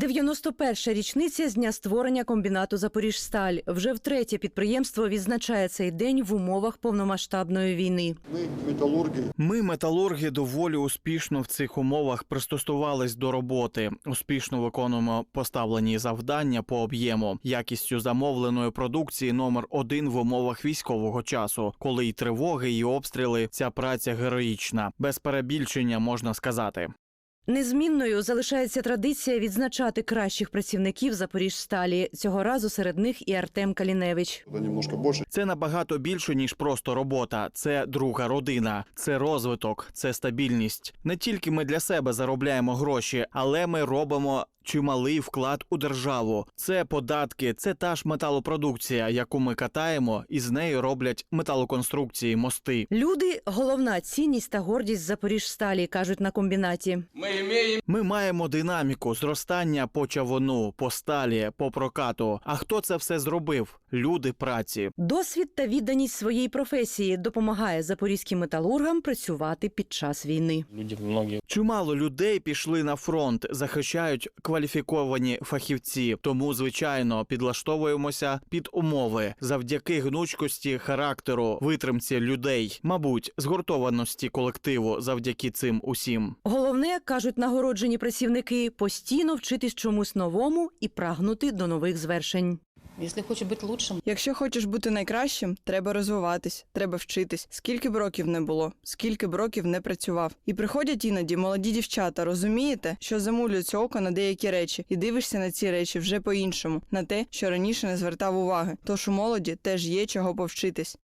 91-ша річниця з дня створення комбінату Запоріжсталь. Вже втретє підприємство відзначає цей день в умовах повномасштабної війни. Ми металурги. Ми, металурги, доволі успішно в цих умовах пристосувались до роботи. Успішно виконуємо поставлені завдання по об'єму, якістю замовленої продукції номер один в умовах військового часу, коли й тривоги, і обстріли. Ця праця героїчна, без перебільшення можна сказати. Незмінною залишається традиція відзначати кращих працівників Запоріжсталі. Цього разу серед них і Артем Каліневич. Це набагато більше ніж просто робота. Це друга родина, це розвиток, це стабільність. Не тільки ми для себе заробляємо гроші, але ми робимо чималий вклад у державу. Це податки, це та ж металопродукція, яку ми катаємо, і з нею роблять металоконструкції, мости. Люди головна цінність та гордість Запоріжсталі, кажуть на комбінаті. Ми маємо динаміку зростання по чавуну, по сталі, по прокату. А хто це все зробив? Люди праці. Досвід та відданість своїй професії допомагає запорізьким металургам працювати під час війни. Чимало людей пішли на фронт, захищають кваліфіковані фахівці. Тому, звичайно, підлаштовуємося під умови завдяки гнучкості характеру, витримці людей, мабуть, згуртованості колективу завдяки цим усім. Головне, кажуть нагороджені працівники, постійно вчитись чомусь новому і прагнути до нових звершень. Если хочешь быть лучшим, Якщо хочеш бути найкращим, треба розвиватись, треба вчитись. Скільки б років не було, скільки б років не працював. І приходять іноді молоді дівчата, розумієте, що замулюється око на деякі речі, і дивишся на ці речі вже по-іншому, на те, що раніше не звертав уваги. Тож у молоді теж є чого повчитись.